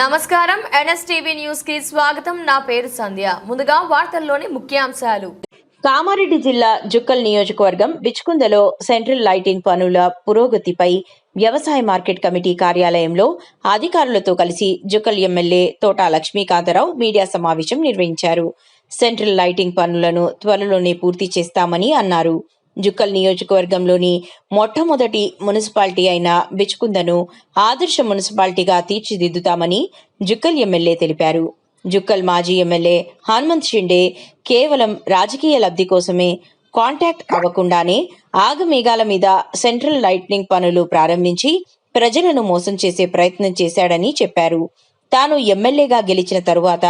నమస్కారం. ఎన్ఎస్టీవీ న్యూస్కి స్వాగతం. నా పేరు సంధ్య. ముందుగా వార్తల్లోని ముఖ్యాంశాలు. కామారెడ్డి జిల్లా జుక్కల్ నియోజకవర్గం బిచ్కుందలో సెంట్రల్ లైటింగ్ పనుల పురోగతిపై వ్యవసాయ మార్కెట్ కమిటీ కార్యాలయంలో అధికారులతో కలిసి జుక్కల్ ఎమ్మెల్యే తోటా లక్ష్మీకాంతరావు మీడియా సమావేశం నిర్వహించారు. సెంట్రల్ లైటింగ్ పనులను త్వరలోనే పూర్తి చేస్తామని అన్నారు. జుక్కల్ నియోజకవర్గంలోని మొట్టమొదటి మున్సిపాలిటీ అయిన బిచ్కుందను ఆదర్శ మున్సిపాలిటీగా తీర్చిదిద్దుతామని జుక్కల్ ఎమ్మెల్యే తెలిపారు. జుక్కల్ మాజీ ఎమ్మెల్యే హనుమంత్ షిండే కేవలం రాజకీయ లబ్ధి కోసమే కాంటాక్ట్ అవ్వకుండానే ఆగమేఘాల మీద సెంట్రల్ లైట్నింగ్ పనులు ప్రారంభించి ప్రజలను మోసం చేసే ప్రయత్నం చేశాడని చెప్పారు. తాను ఎమ్మెల్యేగా గెలిచిన తరువాత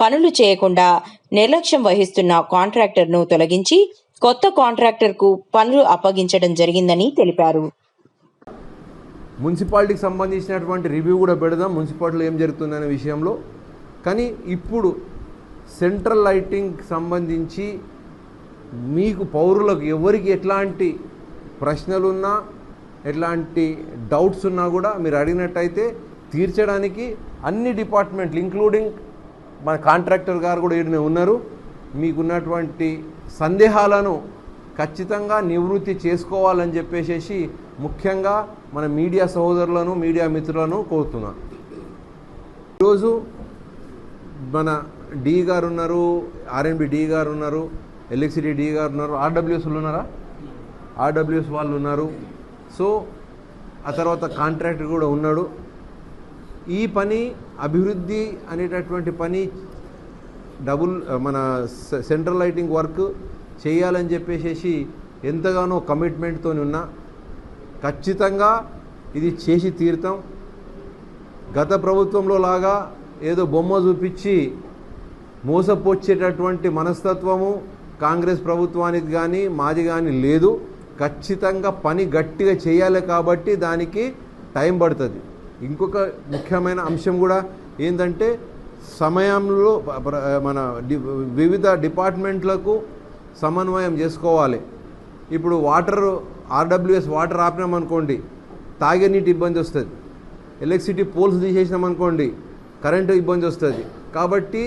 పనులు చేయకుండా నిర్లక్ష్యం వహిస్తున్న కాంట్రాక్టర్ను తొలగించి కొత్త కాంట్రాక్టర్కు పనులు అప్పగించడం జరిగిందని తెలిపారు. మున్సిపాలిటీకి సంబంధించినటువంటి రివ్యూ కూడా పెడదాం మున్సిపాలిటీలో ఏం జరుగుతుందనే విషయంలో. కానీ ఇప్పుడు సెంట్రల్ లైటింగ్ సంబంధించి మీకు పౌరులకు ఎవరికి ఎట్లాంటి ప్రశ్నలున్నా ఎట్లాంటి డౌట్స్ ఉన్నా కూడా మీరు అడిగినట్టయితే తీర్చడానికి అన్ని డిపార్ట్మెంట్లు ఇంక్లూడింగ్ మన కాంట్రాక్టర్ గారు కూడా ఈడనే ఉన్నారు. మీకున్నటువంటి సందేహాలను ఖచ్చితంగా నివృత్తి చేసుకోవాలని చెప్పేసి ముఖ్యంగా మన మీడియా సహోదరులను మీడియా మిత్రులను కోరుతున్నా. ఈరోజు మన డి గారు ఉన్నారు ఆర్ఎన్బి డి గారు ఉన్నారు ఎలక్ట్రిసిటీ డి గారు ఉన్నారు ఆర్డబ్ల్యూఎస్లు ఉన్నారా? ఆర్డబ్ల్యూఎస్ వాళ్ళు ఉన్నారు. సో ఆ తర్వాత కాంట్రాక్టర్ కూడా ఉన్నాడు. ఈ పని అభివృద్ధి అనేటటువంటి పని డబుల్ మన సె- సెంట్రల్ లైటింగ్ వర్క్ చేయాలని చెప్పేసి ఎంతగానో కమిట్మెంట్తో ఉన్నా ఖచ్చితంగా ఇది చేసి తీరుతాం. గత ప్రభుత్వంలో లాగా ఏదో బొమ్మ చూపించి మోసపోచ్చేటటువంటి మనస్తత్వము కాంగ్రెస్ ప్రభుత్వానికి కానీ మాది కానీ లేదు. ఖచ్చితంగా పని గట్టిగా చేయాలి కాబట్టి దానికి టైం పడుతుంది. ఇంకొక ముఖ్యమైన అంశం కూడా ఏంటంటే సమయంలో మన వివిధ డిపార్ట్మెంట్లకు సమన్వయం చేసుకోవాలి. ఇప్పుడు వాటర్ ఆర్డబ్ల్యూఎస్ వాటర్ ఆపినామనుకోండి తాగే నీటి ఇబ్బంది వస్తుంది. ఎలక్ట్రిసిటీ పోల్స్ తీసేసినామనుకోండి కరెంటు ఇబ్బంది వస్తుంది. కాబట్టి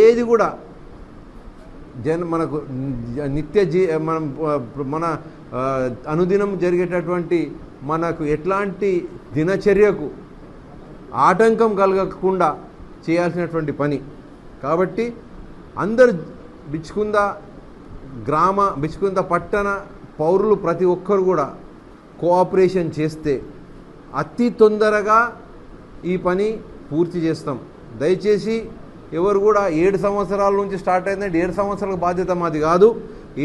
ఏది కూడా జన్ మనకు నిత్య జీ మనం మన అనుదినం జరిగేటటువంటి మనకు ఎట్లాంటి దినచర్యకు ఆటంకం కలగకుండా చేయాల్సినటువంటి పని. కాబట్టి అందరు బిచ్చుకుంద గ్రామ బిచ్చుకుంద పట్టణ పౌరులు ప్రతి ఒక్కరు కూడా కోఆపరేషన్ చేస్తే అతి తొందరగా ఈ పని పూర్తి చేస్తాం. దయచేసి ఎవరు కూడా ఏడు సంవత్సరాల నుంచి స్టార్ట్ అయిందంటే ఏడు సంవత్సరాల బాధ్యత మాది కాదు.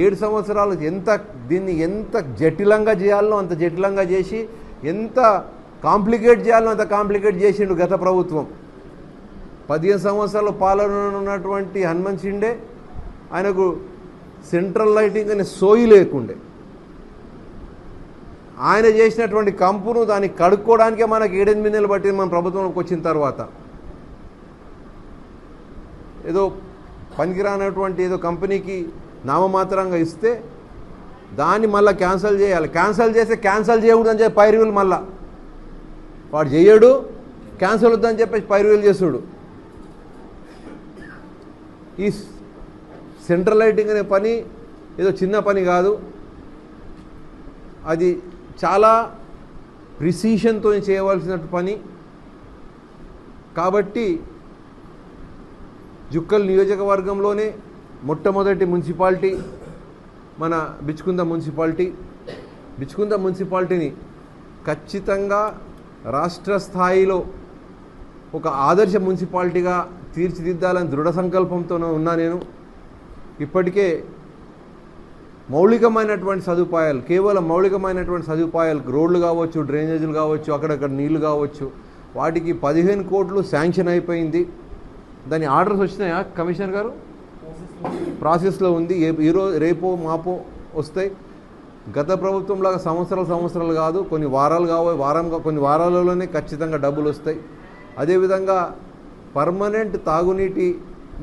ఏడు సంవత్సరాలు ఎంత దీన్ని ఎంత జటిలంగా చేయాలో అంత జటిలంగా చేసి ఎంత కాంప్లికేట్ చేయాలో అంత కాంప్లికేట్ చేసిండు గత ప్రభుత్వం. పదిహేను సంవత్సరాలు పాలన ఉన్నటువంటి హనుమంత్ షిండే ఆయనకు సెంట్రల్ లైటింగ్ అనే సోయి లేకుండే. ఆయన చేసినటువంటి కంపును దాన్ని కడుక్కోవడానికే మనకి ఏడెనిమిది నెలలు పట్టింది మన ప్రభుత్వంలోకి వచ్చిన తర్వాత. ఏదో పనికిరానటువంటి ఏదో కంపెనీకి నామమాత్రంగా ఇస్తే దాన్ని మళ్ళీ క్యాన్సిల్ చేయాలి. క్యాన్సిల్ చేస్తే క్యాన్సిల్ చేయకూడదని చెప్పి పైరువులు మళ్ళీ. వాడు చేయడు క్యాన్సిల్ వద్దని చెప్పేసి పైరువులు చేసుడు ఈ సెంట్రల్ లైటింగ్ అనే పని ఏదో చిన్న పని కాదు. అది చాలా ప్రిసిషన్తో చేయవలసిన పని. కాబట్టి జుక్కల్ నియోజకవర్గంలోనే మొట్టమొదటి మున్సిపాలిటీ మన బిచ్చుకుంద మున్సిపాలిటీ. బిచ్చుకుంద మున్సిపాలిటీని ఖచ్చితంగా రాష్ట్ర స్థాయిలో ఒక ఆదర్శ మున్సిపాలిటీగా తీర్చిదిద్దాలని దృఢ సంకల్పంతో ఉన్నా నేను. ఇప్పటికే మౌలికమైనటువంటి సదుపాయాలు కేవలం మౌలికమైనటువంటి సదుపాయాలు రోడ్లు కావచ్చు డ్రైనేజీలు కావచ్చు అక్కడక్కడ నీళ్ళు కావచ్చు వాటికి పదిహేను కోట్లు శాంక్షన్ అయిపోయింది. దాని ఆర్డర్స్ వచ్చినాయా కమిషనర్ గారు? ప్రాసెస్లో ఉంది. ఏ ఈరోజు రేపో మాపో వస్తాయి. గత ప్రభుత్వంలాగా సంవత్సరాలు సంవత్సరాలు కాదు కొన్ని వారాలు కావాలి వారం కొన్ని వారాలలోనే ఖచ్చితంగా డబ్బులు వస్తాయి. అదేవిధంగా పర్మనెంట్ తాగునీటి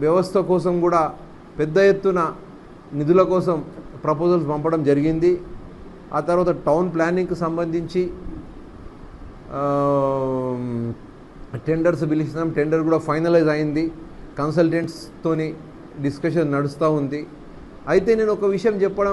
వ్యవస్థ కోసం కూడా పెద్ద ఎత్తున నిధుల కోసం ప్రపోజల్స్ పంపడం జరిగింది. ఆ తర్వాత టౌన్ ప్లానింగ్కి సంబంధించి టెండర్స్ పిలిచినాం. టెండర్ కూడా ఫైనలైజ్ అయింది. కన్సల్టెంట్స్తోని డిస్కషన్ నడుస్తూ ఉంది. అయితే నేను ఒక విషయం చెప్పడం